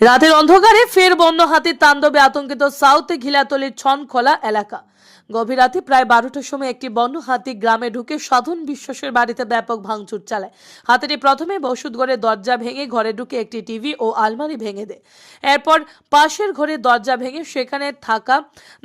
রাতের অন্ধকারে ফের বন্য হাতির তাণ্ডবে আতঙ্কিত সাউথ ঘিলাতলির ছনখোলা এলাকা। গভীর রাতে প্রায় বারোটার সময় একটি বন্য হাতি গ্রামে ঢুকে সাধন বিশ্বাসের বাড়িতে ব্যাপক ভাঙচুর চালায়। হাতিটি প্রথমে বসুদ ঘরে দরজা ভেঙে ঘরে ঢুকে একটি টিভি ও আলমারি ভেঙে দেয়। এরপর পাশের ঘরে দরজা ভেঙে সেখানে থাকা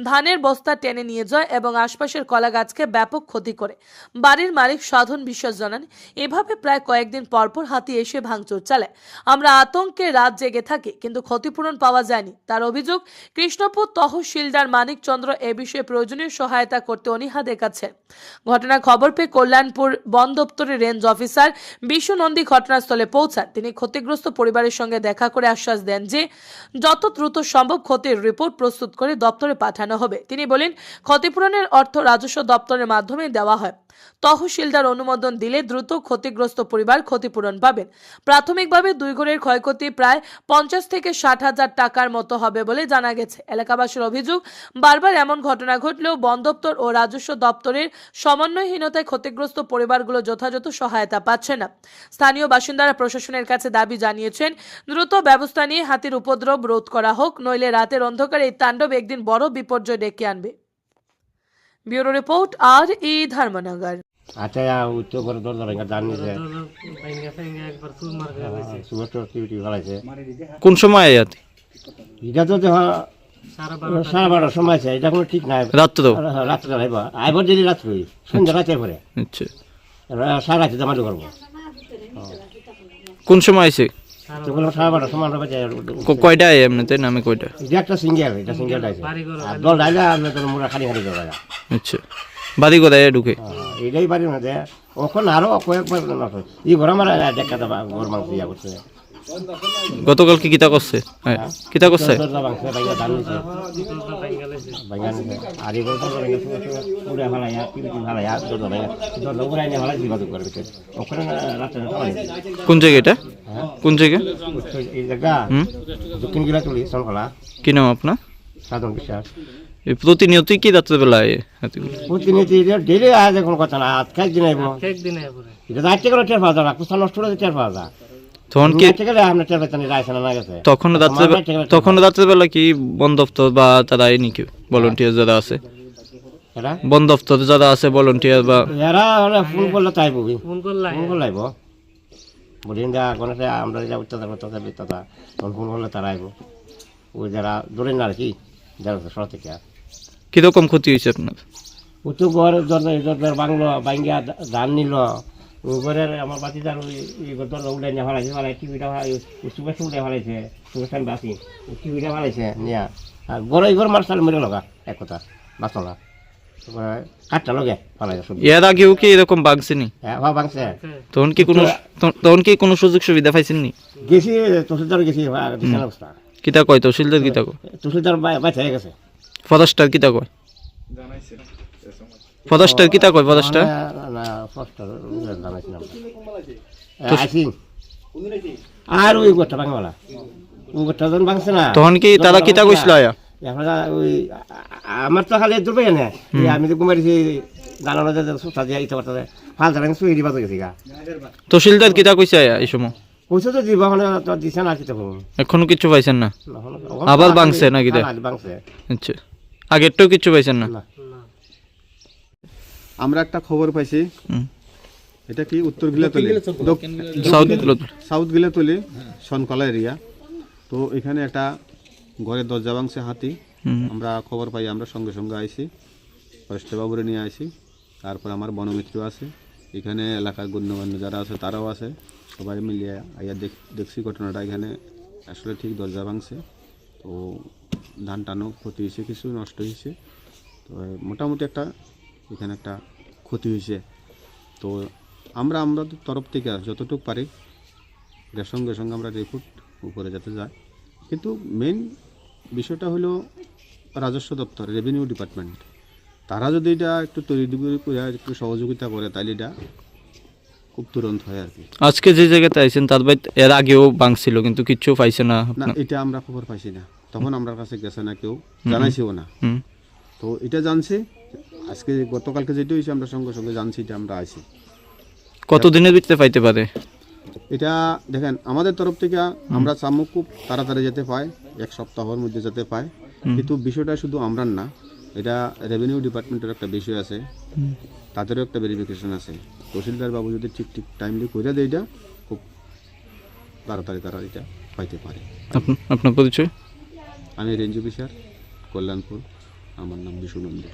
ধানের বস্তা টেনে নিয়ে যায় এবং আশপাশের কলা গাছকে ব্যাপক ক্ষতি করে। বাড়ির মালিক সাধন বিশ্বাস জানান, এভাবে প্রায় কয়েকদিন পরপর হাতি এসে ভাঙচুর চালায়। আমরা আতঙ্কে রাত জেগে থাকি কিন্তু ক্ষতিপূরণ পাওয়া যায়নি। তার অভিযোগ, কৃষ্ণপুর তহসিলদার মানিকচন্দ্র এ বিষয়ে প্রয়োজনীয় সহায়তা করতে অনীহা দেখাচ্ছে ঘটনার খবর পেয়ে কল্যাণপুর বন দপ্তরের রেঞ্জ অফিসার বিশ্ব নন্দী ঘটনাস্থলে পৌঁছান। তিনি ক্ষতিগ্রস্ত পরিবারের সঙ্গে দেখা করে আশ্বাস দেন যে, যত দ্রুত সম্ভব ক্ষতির রিপোর্ট প্রস্তুত করে দপ্তরে পাঠানো হবে। তিনি বলেন, ক্ষতিপূরণের অর্থ রাজস্ব দপ্তরের মাধ্যমে দেওয়া হয়। তহসিলদার অনুমোদন দিলে দ্রুত ক্ষতিগ্রস্ত পরিবার ক্ষতিপূরণ পাবেন। প্রাথমিকভাবে দুই ঘরের ক্ষয়ক্ষতি প্রায় পঞ্চাশ থেকে ষাট হাজার টাকার মতো হবে বলে জানা গেছে। এলাকাবাসীর অভিযোগ, বারবার এমন ঘটনা ঘটলেও বন দপ্তর ও রাজস্ব দপ্তরের সমন্বয়হীনতায় ক্ষতিগ্রস্ত পরিবারগুলো যথাযথ সহায়তা পাচ্ছে না। স্থানীয় বাসিন্দারা প্রশাসনের কাছে দাবি জানিয়েছেন, দ্রুত ব্যবস্থা নিয়ে হাতির উপদ্রব রোধ করা হোক, নইলে রাতের অন্ধকারে এই তাণ্ডব একদিন বড় বিপর্যয় ডেকে আনবে। ব্যুরো রিপোর্ট, আর ই ধর্মনগর। আচ্ছা উচ্চ করে দরজা ভেঙে জান নিছে টুগার ফেলাইছে কোন সময় আয়াত এটা তো দেখা সাড়ে বারোটার সময় আছে এটা কোনো ঠিক নাই। রাত্র রাত্রে আইব আইব যদি রাত্রে সন্ধ্যা রাতে পরে আচ্ছা। সাড়ে রাতে জমা করব। কোন সময় আছে কয়টা এমনিতে? নামে কয়টা? একটা সিঙ্গেল এটা সিঙ্গেল আছে দল ডাইলে আমরা তোর মোড়া খালি খালি আচ্ছা। বাড়ি কোথায় ঢুকে। এটাই পারি না যে ওখানে আরও কয়েকবার ই ঘর আমার দেখা দেবা ঘর মাংস ইয়া করছে। গতকাল কি কিতা করছে? হ্যাঁ? কিতা করছে? কোন জায়গা এটা? কোন জায়গা? দক্ষিণ কি নাম আপনার? সাধন বিশ্বাস। প্রতিনিয়তই কি রাত্রেবেলা আয় হাতিগুলো প্রতিনিধি ডেলি আজ কোনো কথা না আজকে একদিন আইব। এটা তো আজকে করে টের পাওয়া যায় কুস্তা নষ্ট করে টের পাওয়া যায়। তখন কি আমরা টের পাইতাম রাইছে না না গেছে। তখন রাত্রে তখন রাত্রেবেলা কি বন দপ্তর বা তারা ভলেন্টিয়ার যারা আছে? এরা? বন দপ্তর যারা আছে ভলেন্টিয়ার বা এরা ফোন করলে তাই বই ফোন করলে ফোন করলে আইব? বলিন যা কোনো আমরা যা অত্যাচার অত্যাচার তখন ফোন করলে তারা আইব। ওই যারা না আর কি যারা সর থেকে। কীরকম ক্ষতি হয়েছে আপনার? তো ঘর দরজা বাংলো বাঙ্গিয়া ধান নিল। ঘরের আমার বাতি যার ওই দরজা উঠে নিয়ে ফেলাইছে ফেলাই টিভিটা উঠে ফেলাইছে সুবেশ বাসি টিভিটা ফেলাইছে নিয়া। আর বড় ঘর মার্শাল মেরে লগা এক কথা বাঁচলা লগে এর আগেও কি এরকম হ্যাঁ তখন কি কোনো তখন কি কোনো সুযোগ সুবিধা পাইছেননি? গেছি তহসিলদার গেছি অবস্থা। কিতা কয় তহসিলদার কিতা কয়? তহসিলদার বাইতে হয়ে গেছে। ফরেস্টার কিতা কয়? ফরেস্টার কিতা কয় না, না আইসি আর ওই গোটা ভাঙালা ওই গোটা ভাঙছে না তখন কি তারা কিতা কইছিল আয়া? ওই আমার তো খালি দূর পাই না আমি তো যে সুতা দিয়ে ইটা করতে ফাল ধরে সুই দিবা গেছি গা। তহসিলদার কিতা কইছে আয়া এই সময়? পয়সা তো দিব মানে তো দিছে না কিতা এখনও কিছু পাইছেন না? আবার ভাঙছে নাকি দে? ভাঙছে। আচ্ছা। আগেরটাও কিছু পাইছেন না? আমরা একটা খবর পাইছি। এটা কি? উত্তর Gilatali? South south Gilatali সনকলা area. তো এখানে একটা ঘরের দরজা ভাঙছে হাতি। আমরা খবর পাই আমরা সঙ্গে সঙ্গে আইছি। ফরেস্টে বাবুরে নিয়ে আইছি। তারপর আমার বনমিত্র আছে। এখানে এলাকার গণ্যমান্য যারা আছে তারাও আছে। সবাই মিলিয়ে আইয়া দেখ- দেখছি ঘটনাটা। এখানে আসলে ঠিক দরজা ভাঙছে। তো ধান টানও ক্ষতি হয়েছে কিছু নষ্ট হয়েছে। তো মোটামুটি একটা এখানে একটা ক্ষতি হয়েছে। তো আমরা আমাদের তরফ থেকে যতটুকু পারি সঙ্গে সঙ্গে আমরা রিপোর্ট উপরে যাতে যায়। কিন্তু মেন বিষয়টা হলো রাজস্ব দপ্তর রেভিনিউ ডিপার্টমেন্ট তারা যদি এটা একটু তৈরি করে একটু সহযোগিতা করে তাহলে এটা খুব তুরন্ত হয় আর কি। আজকে যে জায়গাতে আইছেন তার বাই এর আগেও ভাঙছিল কিন্তু কিচ্ছু পাইছে না না এটা আমরা খবর পাইছি না। তখন আমরা কাছে গেছে না কেউ জানাইছিও না। তো এটা জানছে আজকে গতকালকে যেটা হয়েছে আমরা সঙ্গে সঙ্গে জানছি এটা আমরা আছি কতদিনের ভিতরে পাইতে পারে? এটা দেখেন আমাদের তরফ থেকে আমরা চামু খুব তাড়াতাড়ি যেতে পাই এক সপ্তাহের মধ্যে যেতে পাই। কিন্তু বিষয়টা শুধু আমরা না এটা রেভিনিউ ডিপার্টমেন্টের একটা বিষয় আছে। তাদেরও একটা ভেরিফিকেশন আছে। তহসিলদার বাবু যদি ঠিক ঠিক টাইমলি করে দেয় এটা খুব তাড়াতাড়ি তারা এটা পাইতে পারে। আপনার পরিচয়? আমি রেঞ্জ অফিসার কল্যাণপুর। আমার নাম বিশু নন্দী।